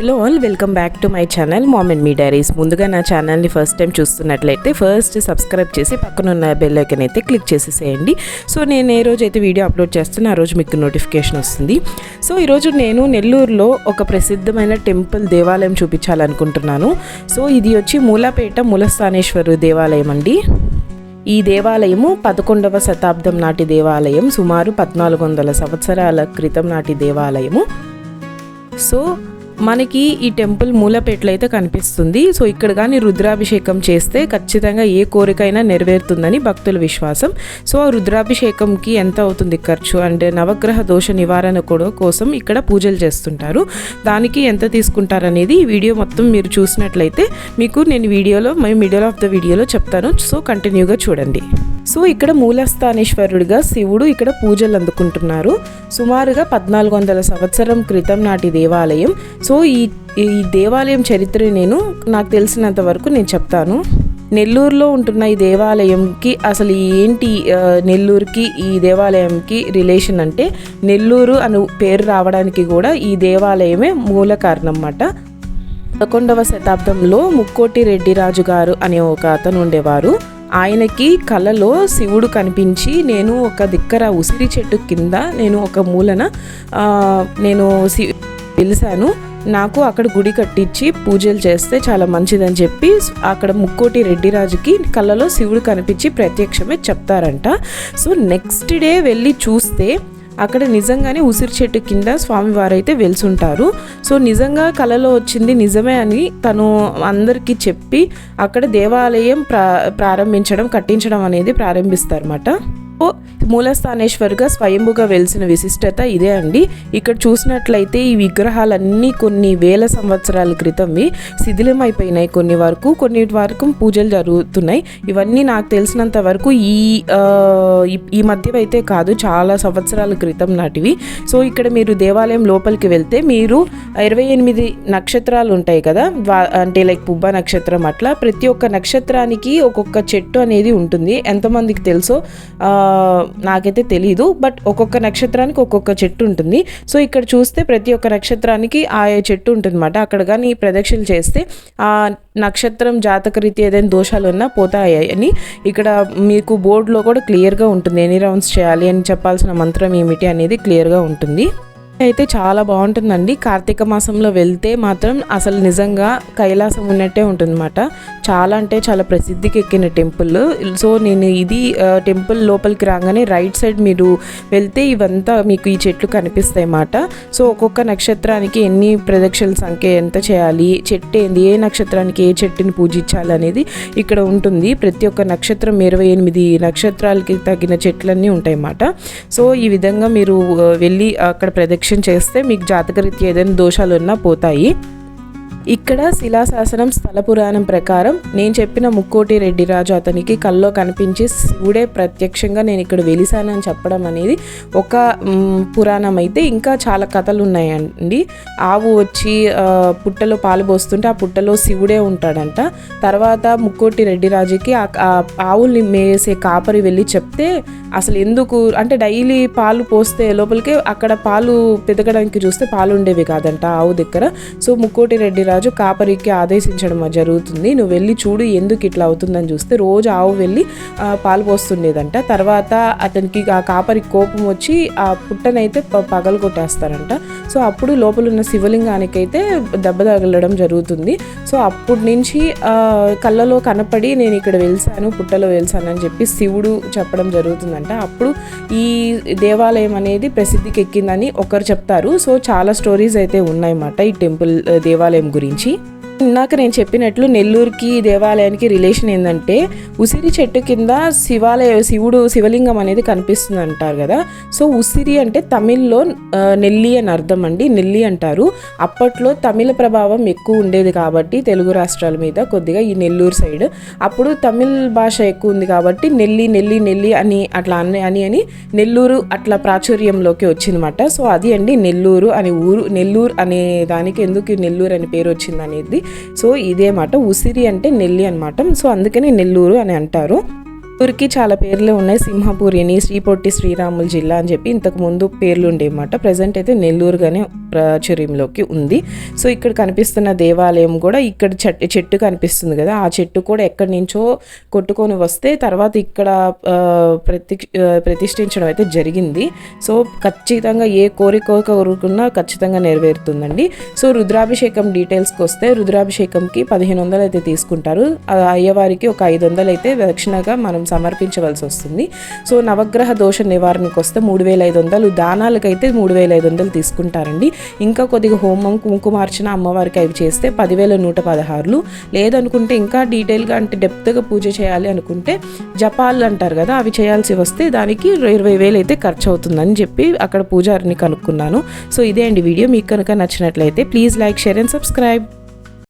Hello all welcome back to my channel mom and me diaries. ముందుగా నా ఛానల్ని first time చూస్తున్నట్లయితే first subscribe చేసి పక్కన ఉన్న బెల్ ఐకన్ అయితే క్లిక్ చేసేసేయండి. సో నేను ఏ రోజు అయితే వీడియో అప్లోడ్ చేస్తున్న ఆ రోజు మీకు నోటిఫికేషన్ వస్తుంది. సో ఈరోజు నేను నెల్లూరులో ఒక ప్రసిద్ధమైన టెంపుల్ దేవాలయం చూపించాలనుకుంటున్నాను. సో ఇది వచ్చి మూలాపేట మూలస్థానేశ్వరు దేవాలయం అండి. ఈ దేవాలయము పదకొండవ శతాబ్దం నాటి దేవాలయం సుమారు పద్నాలుగు వందల సంవత్సరాల క్రితం నాటి దేవాలయము. సో మనకి ఈ టెంపుల్ మూలపేటలో అయితే కనిపిస్తుంది. సో ఇక్కడ కానీ రుద్రాభిషేకం చేస్తే ఖచ్చితంగా ఏ కోరికైనా నెరవేరుతుందని భక్తుల విశ్వాసం. సో ఆ రుద్రాభిషేకంకి ఎంత అవుతుంది ఖర్చు? అంటే నవగ్రహ దోష నివారణ కూడా కోసం ఇక్కడ పూజలు చేస్తుంటారు. దానికి ఎంత తీసుకుంటారనేది ఈ వీడియో మొత్తం మీరు చూసినట్లయితే మీకు నేను వీడియోలో మై మిడిల్ ఆఫ్ ద వీడియోలో చెప్తాను. సో కంటిన్యూగా చూడండి. సో ఇక్కడ మూలస్థానేశ్వరుడిగా శివుడు ఇక్కడ పూజలు అందుకుంటున్నారు. సుమారుగా పద్నాలుగు వందల సంవత్సరం క్రితం నాటి దేవాలయం. సో ఈ ఈ దేవాలయం చరిత్ర నేను నాకు తెలిసినంత వరకు నేను చెప్తాను. నెల్లూరులో ఉంటున్న ఈ దేవాలయంకి అసలు ఏంటి నెల్లూరుకి ఈ దేవాలయంకి రిలేషన్ అంటే నెల్లూరు అను పేరు రావడానికి కూడా ఈ దేవాలయమే మూల కారణం అన్నమాట పదకొండవ శతాబ్దంలో ముక్కోటి రెడ్డి రాజు గారు అనే ఒక అతను ఉండేవారు. ఆయనకి కలలో శివుడు కనిపించి నేను ఒక దిక్కర ఉసిరి చెట్టు కింద నేను ఒక మూలన నేను సి పిలిచాను నాకు అక్కడ గుడి కట్టించి పూజలు చేస్తే చాలా మంచిదని చెప్పి అక్కడ ముక్కోటి రెడ్డిరాజుకి కళ్ళలో శివుడు కనిపించి ప్రత్యక్షమే చెప్తారంట. సో నెక్స్ట్ డే వెళ్ళి చూస్తే అక్కడ నిజంగానే ఉసిరి చెట్టు కింద స్వామివారు అయితే వెలుసుంటారు. సో నిజంగా కళలో వచ్చింది నిజమే అని తను అందరికీ చెప్పి అక్కడ దేవాలయం ప్రా ప్రారంభించడం కట్టించడం అనేది ప్రారంభిస్తారన్నమాట. మూలస్థానేశ్వరుగా స్వయంభుగా వెలిసిన విశిష్టత ఇదే అండి. ఇక్కడ చూసినట్లయితే ఈ విగ్రహాలన్నీ కొన్ని వేల సంవత్సరాల క్రితంవి శిథిలమైపోయినాయి కొన్ని వరకు. కొన్ని వరకు పూజలు జరుగుతున్నాయి. ఇవన్నీ నాకు తెలిసినంత వరకు ఈ ఈ- మధ్యవైతే మధ్య అయితే కాదు చాలా సంవత్సరాల క్రితం నాటివి. సో ఇక్కడ మీరు దేవాలయం లోపలికి వెళ్తే మీరు ఇరవై ఎనిమిది నక్షత్రాలు ఉంటాయి కదా అంటే లైక్ పుబ్బ నక్షత్రం అట్లా. ప్రతి ఒక్క నక్షత్రానికి ఒక్కొక్క చెట్టు అనేది ఉంటుంది. ఎంతమందికి తెలుసో ఆ, నాకైతే తెలీదు బట్ ఒక్కొక్క నక్షత్రానికి ఒక్కొక్క చెట్టు ఉంటుంది. సో ఇక్కడ చూస్తే ప్రతి ఒక్క నక్షత్రానికి ఆయా చెట్టు ఉంటుందన్నమాట. అక్కడ కానీ ప్రదక్షిణ చేస్తే ఆ నక్షత్రం జాతక రీతి ఏదైనా దోషాలు ఉన్నా పోతాయి అని ఇక్కడ మీకు బోర్డులో కూడా క్లియర్గా ఉంటుంది. ఎన్ని రౌండ్స్ చేయాలి అని చెప్పాల్సిన మంత్రం ఏమిటి అనేది క్లియర్గా ఉంటుంది. అయితే చాలా బాగుంటుందండి. కార్తీక మాసంలో వెళ్తే మాత్రం అసలు నిజంగా కైలాసం ఉన్నట్టే ఉంటుందన్నమాట. చాలా అంటే చాలా ప్రసిద్ధికి ఎక్కిన టెంపుల్. సో నేను ఇది టెంపుల్ లోపలికి రాగానే రైట్ సైడ్ మీరు వెళ్తే ఇవంతా మీకు ఈ చెట్లు కనిపిస్తాయి అన్నమాట. సో ఒక్కొక్క నక్షత్రానికి ఎన్ని ప్రదక్షిణల సంఖ్య ఎంత చేయాలి చెట్టు ఏంది ఏ నక్షత్రానికి ఏ చెట్టుని పూజించాలి అనేది ఇక్కడ ఉంటుంది. ప్రతి ఒక్క నక్షత్రం ఇరవై ఎనిమిది నక్షత్రాలకి తగిన చెట్లన్నీ ఉంటాయి అన్నమాట. సో ఈ విధంగా మీరు వెళ్ళి అక్కడ ప్రదక్షిణ చేస్తే మీకు జాతకరీత్యా ఏదైనా దోషాలు ఉన్నా పోతాయి. ఇక్కడ శిలాశాసనం స్థల పురాణం ప్రకారం నేను చెప్పిన ముక్కోటి రెడ్డి రాజు అతనికి కల్లో కనిపించి శివుడే ప్రత్యక్షంగా నేను ఇక్కడ వెలిసానని చెప్పడం అనేది ఒక పురాణం అయితే. ఇంకా చాలా కథలు ఉన్నాయండి. ఆవు వచ్చి పుట్టలో పాలు పోస్తుంటే ఆ పుట్టలో శివుడే ఉంటాడంట. తర్వాత ముక్కోటి రెడ్డి రాజుకి ఆ ఆవుల్ని మేసే కాపరి వెళ్ళి చెప్తే అసలు ఎందుకు అంటే డైలీ పాలు పోస్తే లోపలికి అక్కడ పాలు పెదగడానికి చూస్తే పాలు ఉండేవి కాదంట ఆవు దగ్గర. సో ముక్కోటి రెడ్డి రాజు కాపరికి ఆదేశించడం జరుగుతుంది. నువ్వు వెళ్ళి చూడు ఎందుకు ఇట్లా అవుతుందని చూస్తే రోజు ఆవు వెళ్ళి పాలు పోస్తుండేదంట. తర్వాత అతనికి ఆ కాపరికి కోపం వచ్చి ఆ పుట్టనైతే ప- పగలు కొట్టేస్తారంట. సో అప్పుడు లోపల ఉన్న శివలింగానికైతే దెబ్బ తగలడం జరుగుతుంది. సో అప్పటి నుంచి కళ్ళలో కనపడి నేను ఇక్కడ వెలిసాను పుట్టలో వెలిసాను అని చెప్పి శివుడు చెప్పడం జరుగుతుందంట. అప్పుడు ఈ దేవాలయం అనేది ప్రసిద్ధికి ఎక్కిందని ఒకరు చెప్తారు. సో చాలా స్టోరీస్ అయితే ఉన్నాయన్నమాట ఈ టెంపుల్ దేవాలయం గురించి. గురించి ఇందాక నేను చెప్పినట్లు నెల్లూరుకి దేవాలయానికి రిలేషన్ ఏంటంటే ఉసిరి చెట్టు కింద శివాలయ శివుడు శివలింగం అనేది కనిపిస్తుంది అంటారు కదా. సో ఉసిరి అంటే తమిళ్ళో నెల్లి అని అర్థం అండి. నెల్లి అంటారు. అప్పట్లో తమిళ ప్రభావం ఎక్కువ ఉండేది కాబట్టి తెలుగు రాష్ట్రాల మీద కొద్దిగా ఈ నెల్లూరు సైడ్. అప్పుడు తమిళ్ భాష ఎక్కువ ఉంది కాబట్టి నెల్లి నెల్లి నెల్లి అని అట్లా అని అని అని నెల్లూరు అట్లా ప్రాచుర్యంలోకి వచ్చిందన్నమాట. సో అది అండి నెల్లూరు అనే ఊరు నెల్లూరు అనే దానికి ఎందుకు నెల్లూరు అనే పేరు వచ్చింది అనేది సో ఇదే మాట ఉసిరి అంటే నెల్లి అనమాట సో అందుకని నెల్లూరు అని అంటారు. ఊరికి చాలా పేర్లు ఉన్నాయి. సింహపూరిని శ్రీ శ్రీపొట్టి శ్రీరాములు జిల్లా అని చెప్పి ఇంతకు ముందు పేర్లు ఉండేవన్నమాట ప్రజెంట్ అయితే నెల్లూరుగానే ప్రాచుర్యంలోకి ఉంది. సో ఇక్కడ కనిపిస్తున్న దేవాలయం కూడా ఇక్కడ చెట్టు చెట్టు కనిపిస్తుంది కదా. ఆ చెట్టు కూడా ఎక్కడి నుంచో కొట్టుకొని వస్తే తర్వాత ఇక్కడ ప్రతి ప్రతిష్ఠించడం అయితే జరిగింది. సో ఖచ్చితంగా ఏ కోరిక కోరుకున్నా ఖచ్చితంగా నెరవేరుతుందండి. సో రుద్రాభిషేకం డీటెయిల్స్కి వస్తే రుద్రాభిషేకంకి పదిహేను వందలు అయితే తీసుకుంటారు. అయ్యవారికి ఒక ఐదు వందలు అయితే దక్షిణగా మనం సమర్పించవలసి వస్తుంది. సో నవగ్రహ దోష నివారణకు వస్తే మూడు వేల ఐదు వందలు దానాలకైతే మూడు వేల ఐదు వందలు తీసుకుంటారండి. ఇంకా కొద్దిగా హోమం కుంకుమార్చన అమ్మవారికి అవి చేస్తే పదివేల నూట పదహారులు. లేదనుకుంటే ఇంకా డీటెయిల్గా అంటే డెప్త్గా పూజ చేయాలి అనుకుంటే జపాలు అంటారు కదా అవి చేయాల్సి వస్తే దానికి ఇరవై వేలు అయితే ఖర్చు అవుతుందని చెప్పి అక్కడ పూజారిని కనుక్కున్నాను. సో ఇదే అండి వీడియో. మీకు కనుక నచ్చినట్లయితే please like share and subscribe.